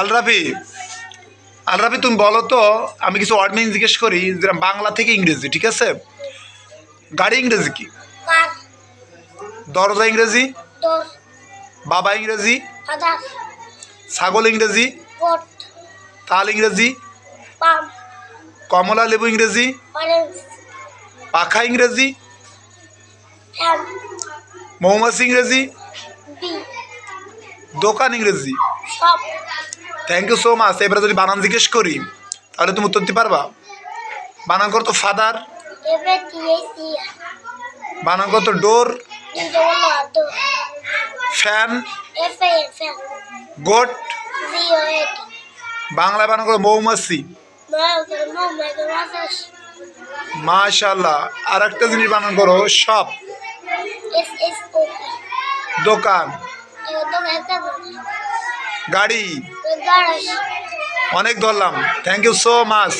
আলরাফি আলরাফি তুমি বলো তো আমি কিছু ওয়ার্ড মিনিং জিজ্ঞেস করি যেরকম বাংলা থেকে ইংরেজি ঠিক আছে? গাড়ি ইংরেজি কি? দরজা ইংরেজি? বাবা ইংরেজি? ছাগল ইংরেজি? তাল ইংরেজি? কমলা লেবু ইংরেজি? পাখা ইংরেজি? মৌমাছি ইংরেজি? দোকান ইংরেজি? থ্যাংক ইউ সো মাচ এবারে যদি বানান জিজ্ঞেস করি তাহলে তুমি উত্তর দিতে পারবা? বানান করতো ফাদার বানান করতো ডোর ফ্যান গোট বাংলায় বানান করতো মৌমাছি। মাশাল্লাহ আর একটা জিনিস বানান করো শপ ও দোকান গাড়ি। অনেক ধরলাম। Thank you so much